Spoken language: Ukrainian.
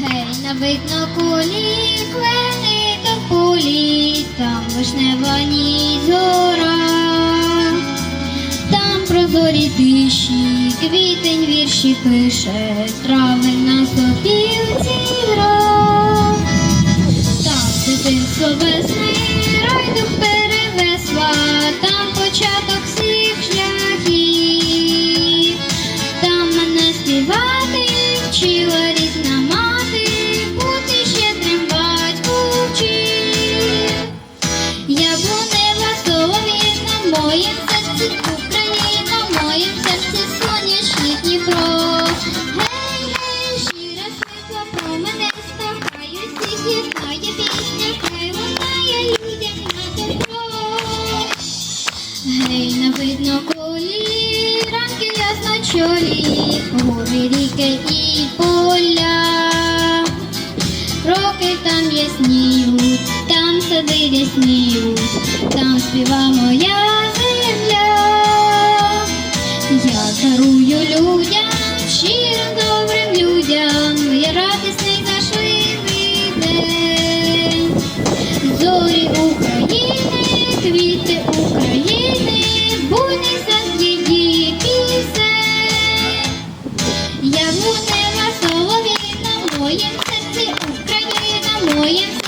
на видно кулі, клени до полі, там вишнева ніч зора, там прозорі тиші, квітень вірші пише, трави на сопілці в серці Україна, в моїм серці сонячний Дніпро. Гей, гей, щира світла промениста, хай усіх єднає пісня, хай лунає людям на добро. Гей, на видно колі, ранки ясно чолі, гори, ріки і поля. Роки там ясніють, там сади рясніють, там дарую людям, щирим добрим людям, я радісний зашливий день. Зорі України, квіти України, буйний сад її пісень. Я вунева солов'їна, в моїм серці Україна, серці